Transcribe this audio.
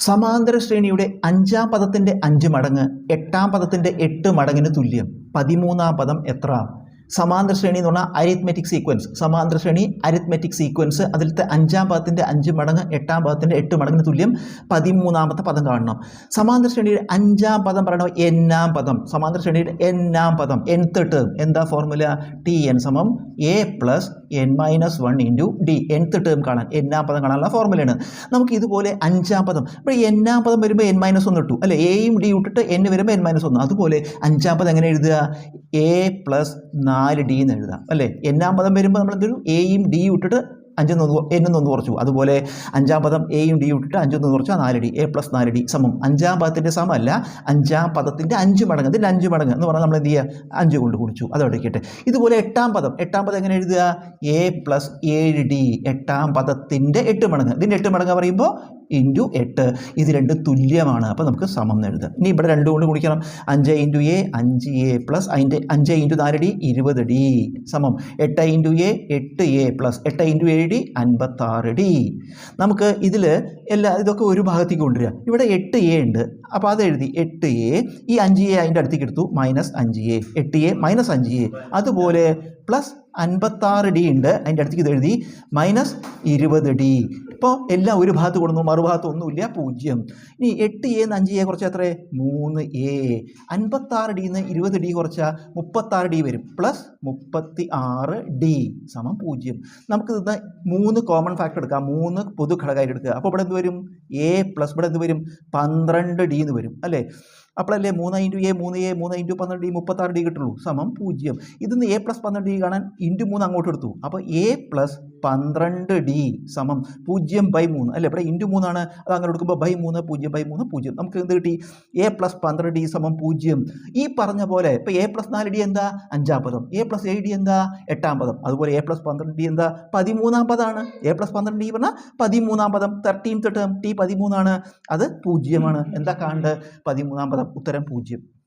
സമാന്തര ശ്രേണിയുടെ അഞ്ചാം പദത്തിന്റെ അഞ്ച് മടങ്ങ് എട്ടാം പദത്തിന്റെ എട്ട് മടങ്ങിന് തുല്യം. പതിമൂന്നാം പദം എത്ര? സമാന്തര ശ്രേണി എന്ന് പറഞ്ഞാൽ അരിത്മെറ്റിക് സീക്വൻസ് സമാന്തര ശ്രേണി അരിത്മെറ്റിക് സീക്വൻസ് അതിലത്തെ അഞ്ചാം പദത്തിന്റെ അഞ്ച് മടങ്ങ് എട്ടാം പദത്തിന്റെ എട്ട് മടങ്ങിന് തുല്യം പതിമൂന്നാമത്തെ പദം കാണണം. സമാന്തര ശ്രേണിയുടെ അഞ്ചാം പദം പറയണം? എന്നാം പദം. സമാന്തര ശ്രേണിയുടെ എന്നാം പദം. എൻ ടേം എന്താ ഫോർമുല ടി എൻ സമം A plus N minus one into D N term കാണാൻ. എന്നാം പദം കാണാനുള്ള ഫോർമുലയാണ് നമുക്ക് ഇതുപോലെ അഞ്ചാം പദം. ഇപ്പോൾ എന്നാം പദം വരുമ്പോൾ എൻ മൈനസ് ഒന്ന് ഇട്ടു. അല്ലെ? എയും ഡി ഇട്ടിട്ട് എൻ വരുമ്പോൾ എൻ മൈനസ് ഒന്ന് അതുപോലെ അഞ്ചാം പദം എങ്ങനെ എഴുതുക? എ പ്ലസ് നാല് ഡി എന്ന് എഴുതാം അല്ലേ? എന്നാം പദം വരുമ്പോൾ നമ്മൾ എന്തൊരു എയും ഡിയും ഇട്ടിട്ട് അഞ്ചൊന്ന് ഒന്ന് എന്നൊന്ന് കുറച്ചു. അതുപോലെ അഞ്ചാം പദം എയും ഡിയും ഇട്ടിട്ട് അഞ്ചൊന്ന് കുറച്ചു നാല് ഡി എ പ്ലസ് നാല് ഡി സമം. അഞ്ചാം പദത്തിന്റെ സമമല്ല അഞ്ചാം പദത്തിന്റെ അഞ്ച് മടങ്ങ്. ഇതിന്റെ അഞ്ച് മടങ്ങ് എന്ന് പറഞ്ഞാൽ നമ്മൾ എന്ത് ചെയ്യുക അഞ്ച് കൊണ്ട് കുടിച്ചു അത് എടുക്കട്ടെ ഇതുപോലെ എട്ടാം പദം. എട്ടാം പദം എങ്ങനെ എഴുതുക? എ പ്ലസ് ഏഴ് ഡി. എട്ടാം പദത്തിന്റെ എട്ട് മടങ്ങ്. ഇതിന്റെ എട്ട് മടങ്ങ് പറയുമ്പോൾ ഇന്റു എട്ട് ഇത് രണ്ട് തുല്യമാണ്. അപ്പോൾ നമുക്ക് സമം എന്ന് എഴുതാം. ഇനി ഇവിടെ രണ്ടും കൊണ്ട് കുടിക്കണം അഞ്ച് ഇന്റു എ അഞ്ച് എ പ്ലസ് അതിന്റെ അഞ്ച് ഇന്റു നാല് ഡി ഇരുപത് ഡി. സമം. എട്ട് ഇന്റു എ എട്ട് എ പ്ലസ് എട്ട് ഇന്റു ഏഴ് ഡി? അൻപത്താറ് ഡി. നമുക്ക് ഇതിൽ എല്ലാ ഇതൊക്കെ ഒരു ഭാഗത്തേക്ക് കൊണ്ടുവരിക. ഇവിടെ എട്ട് എ ഉണ്ട്. അപ്പോൾ അത് എഴുതി. എട്ട് എ ഈ അഞ്ച് എ അതിന്റെ അടുത്തേക്ക് എടുത്തു. മൈനസ് അഞ്ച് എ എട്ട് എ മൈനസ് അഞ്ച് എ അതുപോലെ പ്ലസ് അൻപത്താറ് ഡി ഉണ്ട്. അതിന്റെ അടുത്തേക്ക് ഇത് എഴുതി മൈനസ് ഇരുപത് ഡി ഇപ്പോൾ എല്ലാം ഒരു ഭാഗത്ത് കൊടുന്നു മറുഭാഗത്ത് ഒന്നുമില്ല പൂജ്യം. ഇനി എട്ട് എ എന്ന് അഞ്ച് എ കുറച്ച് എത്ര? മൂന്ന് എ അൻപത്താറ് ഡി നിന്ന് ഇരുപത് ഡി കുറച്ചാൽ മുപ്പത്താറ് ഡി വരും. പ്ലസ് മുപ്പത്തി ആറ് ഡി സമം പൂജ്യം. നമുക്ക് ഇന്ന് മൂന്ന് കോമൺ ഫാക്ടർ എടുക്കാം. മൂന്ന് പൊതു ഘടകമായിട്ട് എടുക്കുക. അപ്പോൾ ഇവിടെ എന്ത് വരും? എ പ്ലസ് ഇവിടെ എന്ത് വരും? പന്ത്രണ്ട് ഡി എന്ന് വരും. അല്ലേ? അപ്പോഴല്ലേ മൂന്ന് ഇന്റു എ മൂന്ന് എ മൂന്ന് ഇന്റു പന്ത്രണ്ട് ഡി മുപ്പത്താറ് ഡി കിട്ടുള്ളൂ. സമം പൂജ്യം. ഇതിന്ന് എ പ്ലസ് പന്ത്രണ്ട് ഡി കാണാൻ ഇന്റു മൂന്ന് അങ്ങോട്ട് എടുത്തു. അപ്പോൾ എ പ്ലസ് പന്ത്രണ്ട് ഡി സമം പൂജ്യം ബൈ മൂന്ന്. അല്ലേ? ഇവിടെ ഇന്റു മൂന്നാണ് അത് അങ്ങനെ എടുക്കുമ്പോൾ ബൈ മൂന്ന് പൂജ്യം ബൈ മൂന്ന് പൂജ്യം. നമുക്ക് എന്ത് കിട്ടി? എ പ്ലസ് പന്ത്രണ്ട് ഡി സമം പൂജ്യം. ഈ പറഞ്ഞ പോലെ ഇപ്പോൾ എ പ്ലസ് നാല് ഡി എന്താ? അഞ്ചാം പദം എ പ്ലസ് ഏഴ് ഡി എന്താ? എട്ടാം പദം അതുപോലെ എ പ്ലസ് പന്ത്രണ്ട് ഡി എന്താ? പതിമൂന്നാം പദമാണ് എ പ്ലസ് പന്ത്രണ്ട് ഡി പറഞ്ഞാൽ പതിമൂന്നാം പദം തേർട്ടീൻ തേർട്ടം ടി പതിമൂന്നാണ്. അത് പൂജ്യമാണ് എന്താ കാണേണ്ടത്? പതിമൂന്നാം പദം ഉത്തരം പൂജ്യം.